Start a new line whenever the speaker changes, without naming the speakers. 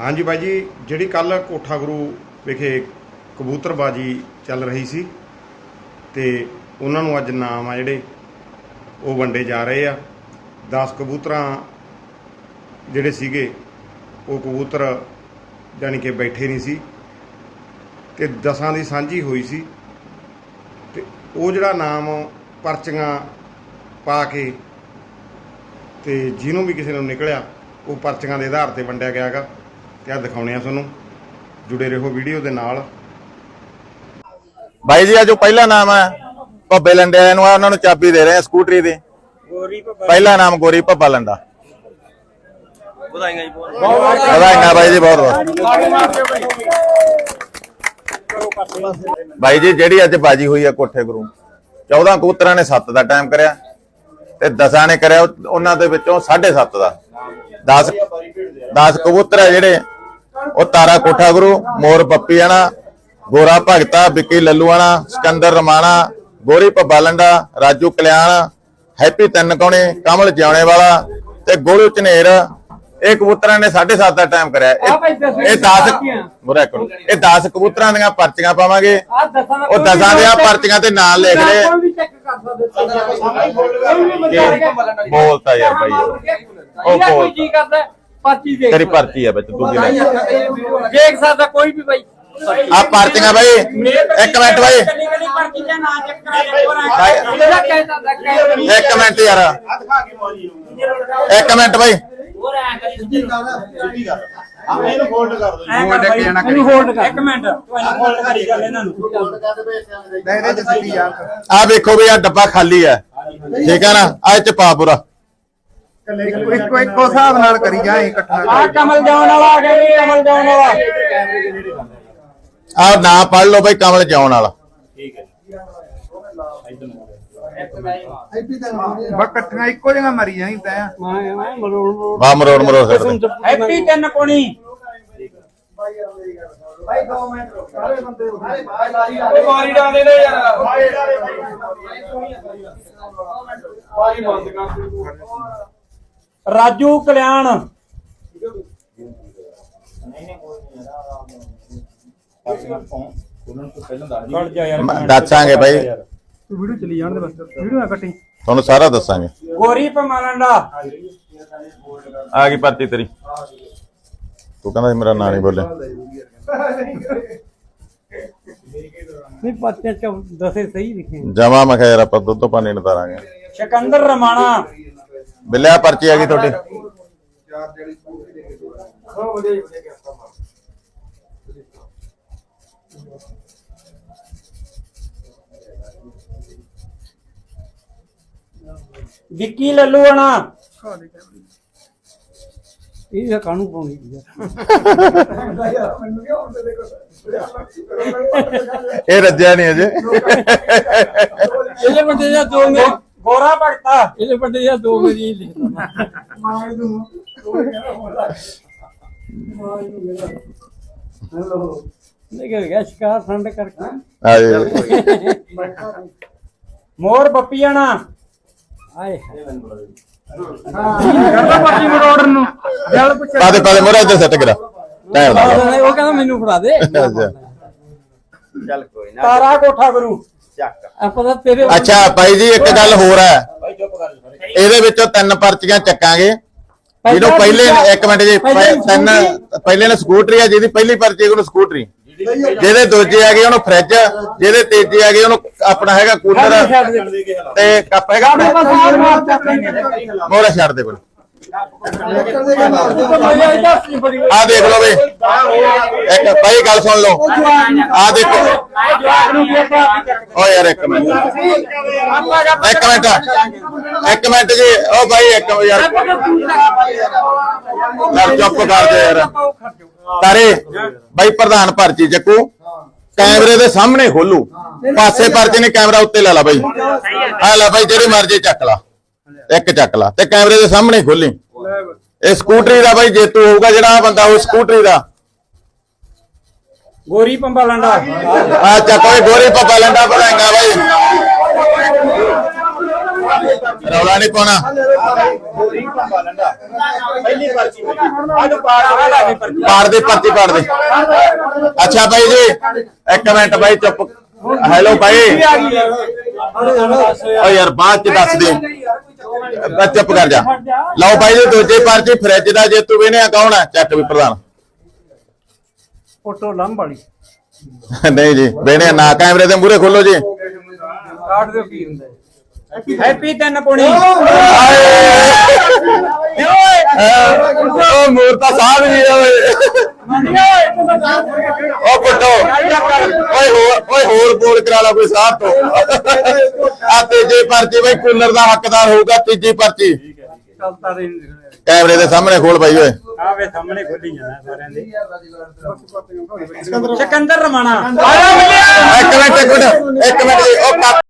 ਹਾਂਜੀ ਬਾਈ ਜੀ, ਜਿਹੜੀ ਕੱਲ ਕੋਠਾ ਗੁਰੂ ਵਿਖੇ ਕਬੂਤਰਬਾਜੀ ਚੱਲ ਰਹੀ ਸੀ ਤੇ ਉਹਨਾਂ ਨੂੰ ਅੱਜ ਨਾਮ ਆ ਜਿਹੜੇ, ਉਹ ਵੰਡੇ ਜਾ ਰਹੇ ਆ। 10 ਕਬੂਤਰਾਂ ਜਿਹੜੇ ਸੀਗੇ, ਉਹ ਕਬੂਤਰ ਜਾਣੀ ਕਿ ਬੈਠੇ ਨਹੀਂ ਸੀ ਤੇ ਦਸਾਂ ਦੀ ਸਾਂਝੀ ਹੋਈ ਸੀ ਤੇ ਉਹ ਜਿਹੜਾ ਨਾਮ ਪਰਚੀਆਂ ਪਾ ਕੇ ਤੇ ਜਿਹਨੂੰ ਵੀ ਕਿਸੇ ਨੂੰ ਨਿਕਲਿਆ, ਉਹ ਪਰਚੀਆਂ ਦੇ ਆਧਾਰ ਤੇ ਵੰਡਿਆ ਗਿਆਗਾ ਤੇ ਆ ਦਿਖਾਉਣੇ ਆ ਤੁਹਾਨੂੰ? ਜੁੜੇ ਰਹੋ ਵੀਡੀਓ ਦੇ ਨਾਲ।
ਭਾਈ ਜੀ ਆ ਜੋ ਪਹਿਲਾ ਨਾਮ ਹੈ ਭੱਬੇ ਲੰਡੇ ਵਾਲਿਆਂ ਨੂੰ ਆ ਉਹਨਾਂ ਨੂੰ ਚਾਬੀ ਦੇ ਰਹੇ ਆ ਸਕੂਟਰੀ ਦੀ।
ਗੋਰੀ ਭੱਬਾ।
ਪਹਿਲਾ ਨਾਮ ਗੋਰੀ ਭੱਬਾ ਲੰਡਾ।
ਵਧਾਈਆਂ ਜੀ ਬਹੁਤ।
ਵਧਾਈਆਂ ਬਾਈ ਜੀ ਬਹੁਤ ਬਹੁਤ। ਬਾਈ ਜੀ ਜਿਹੜੀ ਅੱਜ ਬਾਜੀ ਹੋਈ ਆ ਕੋਠੇ ਗੁਰੂ। 14 ਕਬੂਤਰਾਂ ਨੇ 7 ਦਾ ਟਾਈਮ ਕਰਿਆ ਤੇ 10 ਨੇ ਕਰਿਆ ਉਹ- ਉਹਨਾਂ ਦੇ ਵਿੱਚੋਂ 7.5 ਦਾ। 10 10 ਕਬੂਤਰ ਆ ਜਿਹੜੇ ਉਹ ਤਾਰਾ ਕੋਠਾ ਗੁਰੂ ਮੋਰ ਪੱਪੀਆਣਾ ਗੋਰਾ ਭਗਤਾ ਵਿੱਕੀ ਲੱਲੂਆਣਾ ਸਿਕੰਦਰ ਰਮਾਣਾ ਗੋਰੀ ਭੱਬਾ ਲੰਡਾ ਰਾਜੂ ਕਲਿਆਣ ਹੈਪੀ ਤਿੰਨ ਕੋਣੇ ਕਮਲ ਜਿਉਣੇ ਵਾਲਾ ਤੇ ਗੋਲੂ ਝਨੇਰ। ਇਹ ਕਬੂਤਰਾਂ ਨੇ 7.5 ਦਾ ਟਾਈਮ ਕਰਿਆ। ਇਹ- ਇਹ 10 ਮੁਰਾ ਕਰੋ ਇਹ 10 ਕਬੂਤਰਾਂ ਦੀਆਂ ਪਰਚੀਆਂ ਪਾਵਾਂਗੇ। ਉਹ ਦਸਾਂ ਦੇ ਆ ਪਰਚੀਆਂ ਤੇ ਨਾਂ ਲਿਖ ਲਏ
ਕੋਈ ਵੀ ਚੈੱਕ ਕਰ ਸਕਦੇ
ਬੋਲਤਾ ਯਾਰ ਬਾਈ। ਉਹ
ਉਹ
ਬੋਲ।
ਪਰਚੀ ਦੇਖ
ਤੇਰੀ ਪਰਚੀ ਆ ਬੱਚ ਤੂੰ ਕੀ ਲੈ।
ਦੇਖ ਸਕਦਾ ਕੋਈ ਵੀ ਬਾਈ।
ਆ ਪਰਚੀਆਂ ਬਾਈ। ਇੱਕ ਮਿੰਟ ਬਾਈ।
ਦਾ ਦਾ
ਇੱਕ ਮਿੰਟ ਯਾਰ। ਇੱਕ ਮਿੰਟ ਬਾਈ।
ਹੋਰ ਐ ਕਰੀ
ਹੋਲਡ ਕੇ ਜਾਣਾ
ਇਹਨੂੰ ਹੋਲਡ ਕਰ
ਇੱਕ ਮਿੰਟ। ਹੋਲਡ ਕਰੀ ਗੱਲ ਇਹਨਾਂ ਨੂੰ।
ਆ ਵੇਖੋ ਵੀ ਆ ਡੱਬਾ ਖਾਲੀ ਹੈ ਠੀਕ ਹੈ ਨਾ? ਆ ਇਹ ਚ ਪਾ ਪੂਰਾ।
ਇੱਕੋ ਇੱਕੋ ਹਿਸਾਬ ਨਾਲ ਕਰੀ ਜਾਏ ਇਕੱਠਾ
ਆ ਕਮਲ ਜਾਣ ਵਾਲਾ ਆ ਗਿਆ ਜੀ ਕਮਲ ਜਾਣ ਵਾਲਾ
ਆ ਨਾਂ ਪੜ ਲਓ ਬਾਈ ਕਮਲ ਜਾਉਣ ਵਾਲਾ
ਬਸ ਇਕੱਠੀਆਂ ਇੱਕੋ ਜਗ੍ਹਾ ਮਰੀ ਜਾਈ ਤੈਂ
ਵਾ ਮਰੋੜ ਮਰੋੜ ਛੱਡ ਦੇ
ਹੈਪੀ ਤਿੰਨ ਕੋਣੀ ਉਹ ਮਾਰੀ ਡਾਲੇ ਨੇ ਯਾਰ ਰਾਜੂ ਕਲਿਆਣ। ਖੜ ਜਾ ਯਾਰ
ਮ- ਦੱਸਾਂਗੇ ਬਾਈ।
ਵੀਡੀਓ ਚਲੀ ਜਾਣ ਦੇ ਬਸ ਵੀਡੀਓ ਨਾ ਕੱਟੀ।
ਤੁਹਾਨੂੰ ਸਾਰਾ ਦੱਸਾਂਗੇ।
ਗੋਰੀ ਪਮਾਲੰਡਾ
ਆ ਗਈ ਪਰਚੀ ਤੇਰੀ। ਤੂੰ ਕਹਿੰਦਾ ਸੀ ਮੇਰਾ ਨਾਂ ਨਹੀਂ ਬੋਲੇ
ਨਹੀਂ ਪਰਚੇ ਚ ਦਸੇ ਸਹੀ ਲਿਖੇ।
ਜਮਾ ਮੈਂ ਕਿਹਾ ਯਾਰ ਆਪਾਂ ਦੁੱਧ ਪਾਣੀ ਨਤਾਰਾਂਗੇ।
ਸਿਕੰਦਰ ਰਮਾਣਾ।
ਬਿੱਲਿਆ ਪਰਚੀ ਆ ਗਈ ਤੁਹਾਡੀ।
ਵਿੱਕੀ ਲੱਲੂਆਣਾ
ਇਹ ਕਾਨੂੰ ਪਾਉਣੀ
ਇਹ ਰੱਜਿਆ ਨਹੀਂ ਅਜੇ।
ਇਹਦੇ ਬੰਦੇ ਦਾ ਦੋ ਮੇ
ਗੋਰਾ ਭਗਤਾ।
ਇਹਦੇ ਬੰਦੇ ਦਾ ਦੋ ਮਰੀ ਲਿਖਦਾ ਨਿਕਲ ਗਿਆ ਸ਼ਿਕਾਰ ਸੰਡ ਕਰਕੇ।
ਆ
ਮੋਰ ਬੱਪੀਆਣਾ
ਆਏ
ਕਰਦਾ ਪਰਚੀ ਮਰੋੜ ਨੂੰ ਜਲ ਪੁੱਛ
ਪਾ ਦੇ ਪਹਿਲੇ ਮੋਰਾ ਇੱਥੇ ਸੈੱਟ ਕਰਾ। ਟਾਈਮ ਲਾ।
ਉਹ ਕਹਿੰਦਾ ਮੈਨੂੰ ਫੜਾ ਦੇ।
ਅੱਛਾ।
ਤਾਰਾ ਕੋਠਾ ਗੁਰੂ।
ਆਪਾਂ ਤਾਂ ਤੇਰੇ
ਅੱਛਾ ਭਾਈ ਜੀ ਇੱਕ ਗੱਲ ਹੋਰ ਹੈ। ਇਹਦੇ ਵਿੱਚੋਂ ਤਿੰਨ ਪਰਚੀਆਂ ਚੱਕਾਂਗੇ। ਜਿਹਨੂੰ ਪਹਿਲੇ ਇੱਕ ਮਿੰਟ ਜੀ ਪਹਿ- ਤਿੰਨ ਪਹਿਲੇ ਨੇ ਸਕੂਟਰੀ ਆ ਜਿਹਦੀ ਪਹਿਲੀ ਪਰਚੀ ਉਹਨੂੰ ਸਕੂਟਰੀ। ਜਿਹਦੇ ਦੂਜੇ ਆ ਗਏ ਉਹਨੂੰ ਫ੍ਰਿਜ। ਜਿਹਦੇ ਤੀਜੇ ਆ ਗਏ ਉਹਨੂੰ ਆਪਣਾ ਹੈਗਾ ਕੂਲਰ। ਤੇ ਕੱਪ ਹੈਗਾ ਮੋਰਾ ਛੱਡ ਦੇ ਕੋਲ। ਆ ਦੇਖ ਲਓ ਵੇ ਇੱਕ ਭਾਈ ਗੱਲ ਸੁਣ ਲਓ। ਆ ਦੇਖੋ। ਓ ਯਾਰ, ਇੱਕ ਮਿੰਟ। ਇੱਕ ਮਿੰਟ। ਇੱਕ ਮਿੰਟ ਜੀ। ਓ ਭਾਈ ਇੱਕ ਯਾਰ। ਯਾਰ, ਚੁੱਪ ਕਰ ਦੇ ਯਾਰ। ਤਾਰੇ, ਬਾਈ, ਪ੍ਰਧਾਨ ਪਰਚੀ ਚੱਕੂ। ਕੈਮਰੇ ਦੇ ਸਾਹਮਣੇ ਖੋਲੂ। ਪਾਸੇ ਪਰਚੀ ਨੇ ਕੈਮਰਾ ਉੱਤੇ ਲਾ ਲਾ ਬਾਈ। ਆ ਲੈ ਬਾਈ, ਜਿਹੜੀ ਮਰਜ਼ੀ ਚੱਕ ਲਾ। ਇੱਕ ਚੱਕ ਲਾ ਤੇ ਕੈਮਰੇ ਦੇ ਸਾਹਮਣੇ ਖੋਲੀ। ਇਹ ਸਕੂਟਰੀ ਦਾ ਬਾਈ ਜੇਤੂ ਹੋਊਗਾ ਜਿਹੜਾ ਆਹ ਬੰਦਾ ਉਹ ਸਕੂਟਰੀ ਦਾ।
ਗੋਰੀ ਪੰਬਾਲੰਡਾ
ਆ ਚੱਕੋ ਇਹ ਗੋਰੀ ਪੱਪਾ ਲੰਡਾ ਵਧਾਈਆਂ ਬਾਈ। ਰੌਲਾ ਨਹੀਂ ਪਾਉਣਾ। ਪਾੜ ਦੇ ਪਰਚੀ ਪਾੜ ਦੇ। ਅੱਛਾ ਬਾਈ ਜੀ ਇੱਕ ਮਿੰਟ ਬਾਈ ਚੁੱਪ। ਹੈਲੋ ਬਾਈ ਓ ਯਾਰ ਬਾਅਦ ਚ ਦੱਸ ਦੇ। ਬਸ ਚੁੱਪ ਕਰ ਜਾ। ਲਓ ਬਾਈ ਜੀ ਦੂਜੇ ਪਰਚੀ ਫ੍ਰਿਜ ਦਾ ਜੇਤੂ ਵੇਨੇ ਕੌਣ ਹੈ ਚੱਕ ਵੀ ਪ੍ਰਧਾਨ।
ਫੋਟੋ ਲੰਮ ਵਾਲੀ।
ਨਹੀਂ ਜੀ ਵੇਨੇ ਨਾ ਕੈਮਰੇ ਦੇ ਮੂਹਰੇ ਖੋਲੋ ਜੀ।
ਕਾਟ ਦਿਓ ਕੀ ਹੁੰਦਾ? ਹੈਪੀ ਤਿੰਨ ਪੁਣੀ।
ਉਹ ਮੂਰਤਾ ਸਾਹਿਬ ਜੀ ਓਏ। ਪੁੱਟੋ ਓਏ ਹੋਰ ਓਏ ਹੋਰ ਬੋਲ ਕਰਾ ਲਾ ਕੋਈ ਸਾਹਿਬ ਤੋਂ। ਆ ਤੀਜੀ ਪਰਚੀ ਬਈ ਕੂਲਰ ਦਾ ਹੱਕਦਾਰ ਹੋਊਗਾ ਤੀਜੀ ਪਰਚੀ।
ਚੱਲਦਾ ਰਹੀ
ਕੈਮਰੇ ਦੇ ਸਾਹਮਣੇ ਖੋਲ ਬਾਈ ਓਏ।
ਆਵੇ ਸਾਹਮਣੇ ਖੋਲੀ ਜਾਣਾ ਸਾਰਿਆਂ ਦੇ। ਸਿਕੰਦਰ ਰਮਾਣਾ
ਇੱਕ ਮਿੰਟ ਇੱਕ ਮਿੰਟ ਇੱਕ ਮਿੰਟ ਜੀ ਉਹ ਕੱਪ